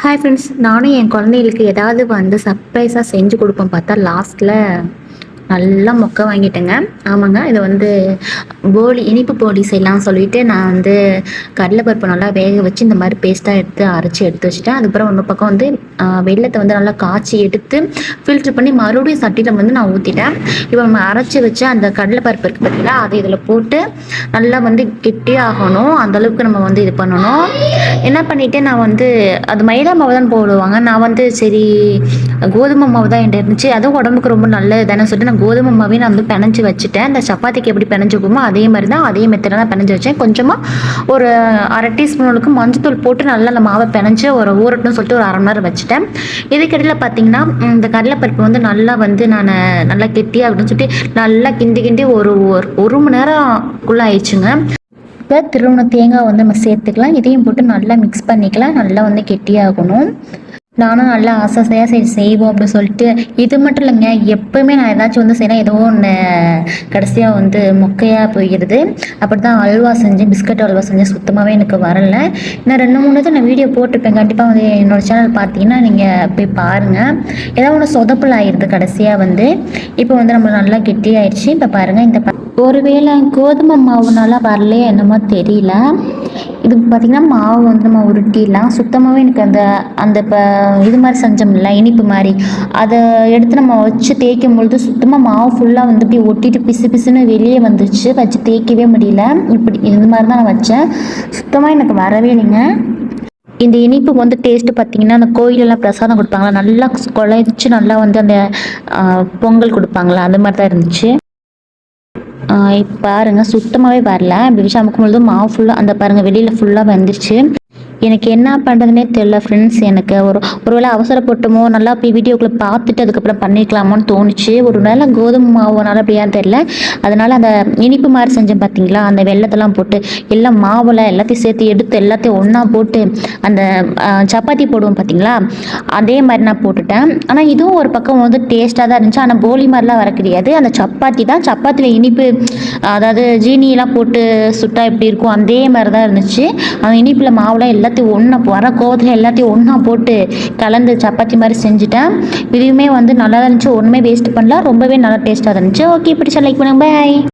Hi friends நானும் என் குழந்தைகளுக்கு ஏதாவது வந்து சர்ப்ரைஸாக செஞ்சு கொடுப்பேன் பார்த்தா லாஸ்ட்டில் நல்லா மொக்க வாங்கிட்டேங்க. ஆமாங்க இது வந்து போலி இனிப்பு போலி செய்யலாம் சொல்லிட்டு நான் வந்து கடலைப்பருப்பு நல்லா வேக வச்சு இந்த மாதிரி பேஸ்ட்டாக எடுத்து அரைச்சி எடுத்து வச்சுட்டேன். அதுக்கப்புறம் இன்னொரு பக்கம் வந்து வெள்ளத்தை வந்து நல்லா காய்ச்சி எடுத்து ஃபில்ட்ரு பண்ணி மறுபடியும் சட்டியில் வந்து நான் ஊற்றிட்டேன் இப்போ நம்ம அரைச்சி வச்ச அந்த கடலைப்பருப்பு இருக்குது பார்த்தீங்களா அதை இதில் போட்டு நல்லா வந்து கெட்டியாகணும் ஆகணும். அந்தளவுக்கு நம்ம வந்து இது பண்ணணும். என்ன பண்ணிவிட்டு நான் வந்து அது மைதா மாவு தான் போடுவாங்க. நான் வந்து சரி கோதுமை மாவு தான் என்கிட்ட இருந்துச்சு. அதுவும் உடம்புக்கு ரொம்ப நல்லது தானே சொல்லிட்டு நான் கோதுமை மாவே நான் வந்து பிணைஞ்சு வச்சுட்டேன். இந்த சப்பாத்திக்கு எப்படி பிணைஞ்சு வைப்போமோ அதே மாதிரி தான் அதே மெத்தடில் தான் பிணைஞ்சு வச்சேன். கொஞ்சமாக ஒரு அரை டீஸ்பூன் அளவுக்கு மஞ்சத்தூள் போட்டு நல்லா அந்த மாவை பிணைஞ்சு ஒரு ஊரட்டும் சொல்லிட்டு ஒரு அரை மணி நேரம் வச்சுட்டேன். இதுக்கடையில் பார்த்தீங்கன்னா இந்த கடலைப்பருப்பு வந்து நல்லா வந்து நான் நல்லா கெட்டியாகணும்னு சொல்லிட்டு நல்லா கிண்டி கிண்டி ஒரு ஒரு- ஒரு மணி நேரம்குள்ளே ஆயிடுச்சுங்க. இப்போ திருவண்ண தேங்காய் வந்து நம்ம சேர்த்துக்கலாம். இதையும் போட்டு நல்லா மிக்ஸ் பண்ணிக்கலாம். நல்லா வந்து கெட்டியாகணும். நானும் நல்லா ஆசாசையாக சரி செய்வோம் அப்படின்னு சொல்லிட்டு இது மட்டும் இல்லைங்க எப்போயுமே நான் ஏதாச்சும் வந்து செய்யலாம் ஏதோ ஒன்று கடைசியாக வந்து மொக்கையாக போயிடுது. அப்படி தான் அல்வா செஞ்சேன் பிஸ்கட் அல்வா செஞ்சேன். சுத்தமாகவே எனக்கு வரல. நான் ரெண்டு மூணு இது நான் வீடியோ போட்டிருப்பேன். கண்டிப்பாக வந்து என்னோட சேனல் பார்த்தீங்கன்னா நீங்கள் போய் பாருங்கள் ஏதோ ஒன்று சொதப்பல் ஆயிடுது கடைசியாக வந்து. இப்போ வந்து நம்ம நல்லா கெட்டியாயிடுச்சு. இப்போ பாருங்கள் இந்த ப- ஒருவேளை கோதுமை மாவுனால வரலையே என்னமோ தெரியல. இது பார்த்திங்கன்னா மாவு வந்து நம்ம உருட்டிடலாம். சுத்தமாகவே எனக்கு அந்த அந்த இப்போ இது மாதிரி செஞ்சோம்ல இனிப்பு மாதிரி. அதை எடுத்து நம்ம வச்சு தேய்க்கும் பொழுது சுத்தமாக மாவு ஃபுல்லாக வந்து இப்படி ஒட்டிட்டு பிசு பிசுன்னு வெளியே வந்துச்சு வச்சு தேய்க்கவே முடியல. இப்படி இது மாதிரி தான் நான் வச்சேன். சுத்தமாக எனக்கு வரவே இல்லைங்க. இந்த இனிப்பு வந்து டேஸ்ட்டு பார்த்தீங்கன்னா அந்த கோயிலெல்லாம் பிரசாதம் கொடுப்பாங்களா நல்லா குழைச்சி நல்லா வந்து அந்த பொங்கல் கொடுப்பாங்களா அந்த மாதிரி தான் இருந்துச்சு. இப்போ பாருங்க சுத்தமாகவே வரல. இப்படி வச்சு அமுக்கும் பொழுது மாவு ஃபுல்லாக அந்த பாருங்கள் வெளியில் ஃபுல்லாக வந்துருச்சு. எனக்கு என்ன பண்ணுறதுனே தெரியல ஃப்ரெண்ட்ஸ் எனக்கு ஒரு ஒருவேளை அவசரப்பட்டுமோ நல்லா போய் வீடியோக்குள்ளே பார்த்துட்டு அதுக்கப்புறம் பண்ணிக்கலாமோன்னு தோணுச்சு. ஒரு வேளை கோதுமை மாவுனால அப்படியான்னு தெரியல. அதனால் அந்த இனிப்பு மாதிரி செஞ்சேன் பார்த்தீங்களா அந்த வெள்ளத்தெல்லாம் போட்டு எல்லாம் மாவில் எல்லாத்தையும் சேர்த்து எடுத்து எல்லாத்தையும் ஒன்றா போட்டு அந்த சப்பாத்தி போடுவோம் பார்த்தீங்களா அதே மாதிரி நான் போட்டுட்டேன். ஆனால் இதுவும் ஒரு பக்கம் வந்து டேஸ்ட்டாக தான் இருந்துச்சு. ஆனால் போலி மாதிரிலாம் வர கிடையாது. அந்த சப்பாத்தி தான். சப்பாத்தியில் இனிப்பு அதாவது ஜீனியெல்லாம் போட்டு சுட்டா எப்படி இருக்கும்? அதே மாதிரி தான் இருந்துச்சு. அந்த இனிப்பில் மாவுலாம் எல்லாத்தையும் ஒன்றா வர கோவத்தில் எல்லாத்தையும் ஒன்றா போட்டு கலந்து சப்பாத்தி மாதிரி செஞ்சுட்டேன். இதுவுமே வந்து நல்லா இருந்துச்சு. ஒன்றுமே வேஸ்ட் பண்ணல. ரொம்பவே நல்லா டேஸ்ட்டாக இருந்துச்சு. ஓகே பிடிச்சா லைக் பண்ணுங்க பாய்